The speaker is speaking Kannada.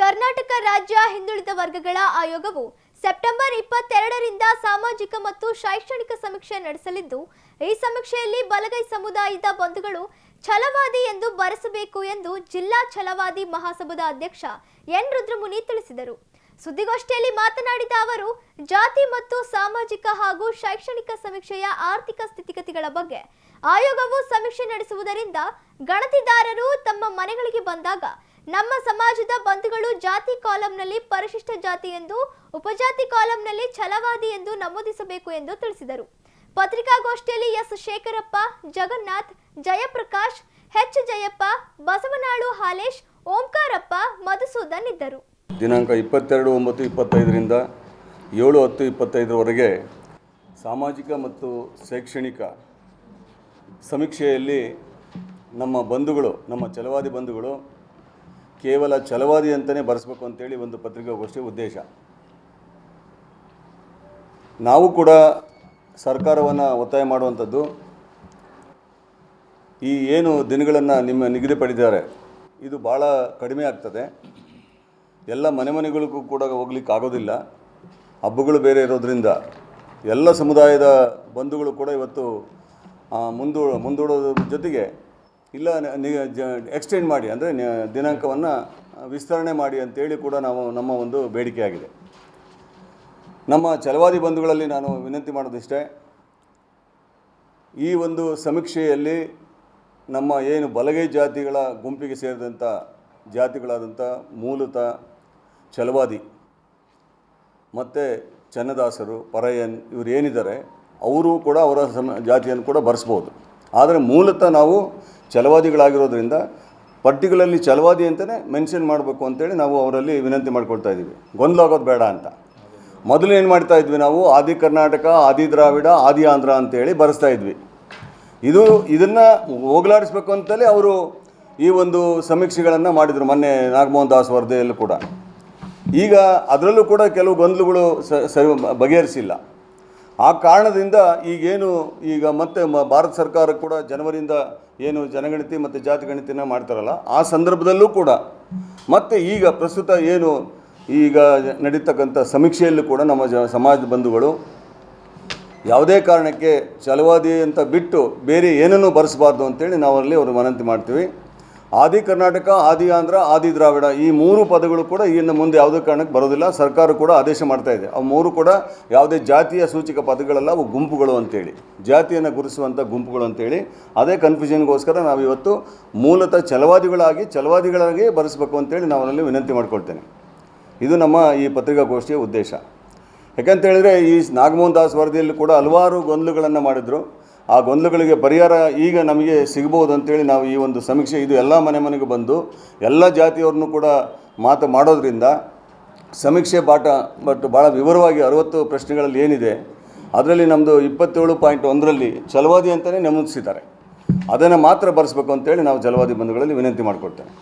ಕರ್ನಾಟಕ ರಾಜ್ಯ ಹಿಂದುಳಿದ ವರ್ಗಗಳ ಆಯೋಗವು ಸೆಪ್ಟೆಂಬರ್ ಇಪ್ಪತ್ತೆರಡರಿಂದ ಸಾಮಾಜಿಕ ಮತ್ತು ಶೈಕ್ಷಣಿಕ ಸಮೀಕ್ಷೆ ನಡೆಸಲಿದ್ದು, ಈ ಸಮೀಕ್ಷೆಯಲ್ಲಿ ಬಲಗೈ ಸಮುದಾಯದ ಬಂಧುಗಳು ಛಲವಾದಿ ಎಂದು ಬರೆಸಬೇಕು ಎಂದು ಜಿಲ್ಲಾ ಛಲವಾದಿ ಮಹಾಸಭಾದ ಅಧ್ಯಕ್ಷ ಎನ್. ರುದ್ರಮುನಿ ತಿಳಿಸಿದರು. ಸುದ್ದಿಗೋಷ್ಠಿಯಲ್ಲಿ ಮಾತನಾಡಿದ ಅವರು, ಜಾತಿ ಮತ್ತು ಸಾಮಾಜಿಕ ಹಾಗೂ ಶೈಕ್ಷಣಿಕ ಸಮೀಕ್ಷೆಯ ಆರ್ಥಿಕ ಸ್ಥಿತಿಗತಿಗಳ ಬಗ್ಗೆ ಆಯೋಗವು ಸಮೀಕ್ಷೆ ನಡೆಸುವುದರಿಂದ ಗಣತಿದಾರರು ತಮ್ಮ ಮನೆಗಳಿಗೆ ಬಂದಾಗ ನಮ್ಮ ಸಮಾಜದ ಬಂಧುಗಳು ಜಾತಿ ಕಾಲಂನಲ್ಲಿ ಪರಿಶಿಷ್ಟ ಜಾತಿ ಎಂದು, ಉಪಜಾತಿ ಕಾಲಂನಲ್ಲಿ ಛಲವಾದಿ ಎಂದು ನಮೂದಿಸಬೇಕು ಎಂದು ತಿಳಿಸಿದರು. ಪತ್ರಿಕಾಗೋಷ್ಠಿಯಲ್ಲಿ ಎಸ್. ಶೇಖರಪ್ಪ, ಜಗನ್ನಾಥ್, ಜಯಪ್ರಕಾಶ್ ಎಚ್ ಜಯಪ್ಪ, ಬಸವನಾಳು ಹಾಲೇಶ್, ಓಂಕಾರಪ್ಪ, ಮಧುಸೂದನ್ ಇದ್ದರು. ದಿನಾಂಕ ಇಪ್ಪತ್ತೆರಡು ಒಂಬತ್ತು ಇಪ್ಪತ್ತೈದರಿಂದ ಏಳು ಹತ್ತು ಇಪ್ಪತ್ತೈದರವರೆಗೆ ಸಾಮಾಜಿಕ ಮತ್ತು ಶೈಕ್ಷಣಿಕ ಸಮೀಕ್ಷೆಯಲ್ಲಿ ನಮ್ಮ ಬಂಧುಗಳು, ನಮ್ಮ ಛಲವಾದಿ ಬಂಧುಗಳು ಕೇವಲ ಛಲವಾದಿ ಅಂತಲೇ ಬರೆಸ್ಬೇಕು ಅಂತೇಳಿ ಒಂದು ಪತ್ರಿಕಾಗೋಷ್ಠಿ ಉದ್ದೇಶ. ನಾವು ಕೂಡ ಸರ್ಕಾರವನ್ನು ಒತ್ತಾಯ ಮಾಡುವಂಥದ್ದು. ಈ ಏನು ದಿನಗಳನ್ನು ನಿಮ್ಮ ನಿಗದಿಪಡಿದ್ದಾರೆ ಇದು ಭಾಳ ಕಡಿಮೆ ಆಗ್ತದೆ. ಎಲ್ಲ ಮನೆ ಮನೆಗಳಿಗೂ ಕೂಡ ಹೋಗ್ಲಿಕ್ಕೆ ಆಗೋದಿಲ್ಲ. ಹಬ್ಬಗಳು ಬೇರೆ ಇರೋದ್ರಿಂದ ಎಲ್ಲ ಸಮುದಾಯದ ಬಂಧುಗಳು ಕೂಡ ಇವತ್ತು ಮುಂದೂ, ಮುಂದೂಡೋದ್ರ ಜೊತೆಗೆ ಇಲ್ಲ ಎಕ್ಸ್ಟೆಂಡ್ ಮಾಡಿ, ಅಂದರೆ ದಿನಾಂಕವನ್ನು ವಿಸ್ತರಣೆ ಮಾಡಿ ಅಂತೇಳಿ ಕೂಡ ನಾವು ನಮ್ಮ ಒಂದು ಬೇಡಿಕೆಯಾಗಿದೆ ನಮ್ಮ ಛಲವಾದಿ ಬಂಧುಗಳಲ್ಲಿ ನಾನು ವಿನಂತಿ ಮಾಡೋದಿಷ್ಟೇ, ಈ ಒಂದು ಸಮೀಕ್ಷೆಯಲ್ಲಿ ನಮ್ಮ ಏನು ಬಲಗೈ ಜಾತಿಗಳ ಗುಂಪಿಗೆ ಸೇರಿದಂಥ ಜಾತಿಗಳಾದಂಥ ಮೂಲತ ಛಲವಾದಿ, ಮತ್ತು ಚನ್ನದಾಸರು, ಪರಯನ್ ಇವರು ಏನಿದ್ದಾರೆ, ಅವರು ಕೂಡ ಅವರ ಸಮ, ಜಾತಿಯನ್ನು ಕೂಡ ಬರೆಸ್ಬೋದು. ಆದರೆ ಮೂಲತಃ ನಾವು ಛಲವಾದಿಗಳಾಗಿರೋದ್ರಿಂದ ಪರ್ಟಿಕ್ಯುಲರ್ಲಿ ಛಲವಾದಿ ಅಂತಲೇ ಮೆನ್ಷನ್ ಮಾಡಬೇಕು ಅಂತೇಳಿ ನಾವು ಅವರಲ್ಲಿ ವಿನಂತಿ ಮಾಡ್ಕೊಳ್ತಾ ಇದ್ದೀವಿ. ಗೊಂದಲ ಆಗೋದು ಬೇಡ ಅಂತ. ಮೊದಲು ಏನು ಮಾಡ್ತಾ ಇದ್ವಿ ನಾವು? ಆದಿ ಕರ್ನಾಟಕ, ಆದಿ ದ್ರಾವಿಡ, ಆದಿ ಆಂಧ್ರ ಅಂತೇಳಿ ಬರೆಸ್ತಾ ಇದ್ವಿ. ಇದು, ಇದನ್ನು ಹೋಗಲಾಡಿಸ್ಬೇಕು ಅಂತಲೇ ಅವರು ಈ ಒಂದು ಸಮೀಕ್ಷೆಗಳನ್ನು ಮಾಡಿದರು ಮೊನ್ನೆ ನಾಗಮೋಹನ್ ದಾಸ್ ವರದಿಯಲ್ಲೂ ಕೂಡ. ಈಗ ಅದರಲ್ಲೂ ಕೂಡ ಕೆಲವು ಗೊಂದಲಗಳು ಸ ಬಗೆಹರಿಸಿಲ್ಲ. ಆ ಕಾರಣದಿಂದ ಈಗೇನು ಈಗ ಮತ್ತೆ ಭಾರತ ಸರ್ಕಾರ ಕೂಡ ಜನವರಿಯಿಂದ ಏನು ಜನಗಣತಿ ಮತ್ತು ಜಾತಿ ಗಣತಿನ ಮಾಡ್ತಾರಲ್ಲ, ಆ ಸಂದರ್ಭದಲ್ಲೂ ಕೂಡ ಮತ್ತು ಈಗ ಪ್ರಸ್ತುತ ಏನು ಈಗ ನಡೀತಕ್ಕಂಥ ಸಮೀಕ್ಷೆಯಲ್ಲೂ ಕೂಡ ನಮ್ಮ ಜ ಸಮಾಜ ಬಂಧುಗಳು ಯಾವುದೇ ಕಾರಣಕ್ಕೆ ಚಲವಾದಿ ಅಂತ ಬಿಟ್ಟು ಬೇರೆ ಏನನ್ನೂ ಬರೆಸಬಾರ್ದು ಅಂತೇಳಿ ಅಲ್ಲಿ ಅವರು ವಿನಂತಿ ಮಾಡ್ತೀವಿ. ಆದಿ ಕರ್ನಾಟಕ, ಆದಿ ಆಂಧ್ರ, ಆದಿ ದ್ರಾವಿಡ ಈ ಮೂರು ಪದಗಳು ಕೂಡ ಇನ್ನು ಮುಂದೆ ಯಾವುದೇ ಕಾರಣಕ್ಕೆ ಬರೋದಿಲ್ಲ. ಸರ್ಕಾರ ಕೂಡ ಆದೇಶ ಮಾಡ್ತಾ ಇದೆ. ಅವು ಮೂರು ಕೂಡ ಯಾವುದೇ ಜಾತಿಯ ಸೂಚಕ ಪದಗಳಲ್ಲ, ಅವು ಗುಂಪುಗಳು ಅಂತೇಳಿ. ಜಾತಿಯನ್ನು ಗುರುಸುವಂಥ ಗುಂಪುಗಳು ಅಂತೇಳಿ. ಅದೇ ಕನ್ಫ್ಯೂಷನ್ಗೋಸ್ಕರ ನಾವು ಇವತ್ತು ಮೂಲತಃ ಛಲವಾದಿಗಳಾಗಿ ಛಲವಾದಿಗಳಾಗಿ ಬರೆಸಬೇಕು ಅಂತೇಳಿ ನಾವು ಅದರಲ್ಲಿ ವಿನಂತಿ ಮಾಡ್ಕೊಳ್ತೇನೆ. ಇದು ನಮ್ಮ ಈ ಪತ್ರಿಕಾಗೋಷ್ಠಿಯ ಉದ್ದೇಶ. ಯಾಕಂತ ಹೇಳಿದ್ರೆ ಈ ನಾಗಮೋಹನ್ ದಾಸ್ ವರದಿಯಲ್ಲಿ ಕೂಡ ಹಲವಾರು ಗೊಂದಲಗಳನ್ನು ಮಾಡಿದರು. ಆ ಗೊಂದಲಗಳಿಗೆ ಪರಿಹಾರ ಈಗ ನಮಗೆ ಸಿಗ್ಬೋದು ಅಂತೇಳಿ ನಾವು ಈ ಒಂದು ಸಮೀಕ್ಷೆ ಇದು ಎಲ್ಲ ಮನೆ ಮನೆಗೆ ಬಂದು ಎಲ್ಲ ಜಾತಿಯವ್ರನ್ನೂ ಕೂಡ ಮಾತು ಮಾಡೋದ್ರಿಂದ ಸಮೀಕ್ಷೆ ಬಾಟ ಬಟ್ ಭಾಳ ವಿವರವಾಗಿ ಅರವತ್ತು ಪ್ರಶ್ನೆಗಳಲ್ಲಿ ಏನಿದೆ, ಅದರಲ್ಲಿ ನಮ್ಮದು ಇಪ್ಪತ್ತೇಳು ಪಾಯಿಂಟ್ ಒಂದರಲ್ಲಿ ಛಲವಾದಿ ಅಂತಲೇ ನಮೂದಿಸಿದ್ದಾರೆ ಅದನ್ನು ಮಾತ್ರ ಬರೆಸ್ಬೇಕು ಅಂತೇಳಿ ನಾವು ಜಲವಾದಿ ಬಂಧುಗಳಲ್ಲಿ ವಿನಂತಿ ಮಾಡಿಕೊಡ್ತೇನೆ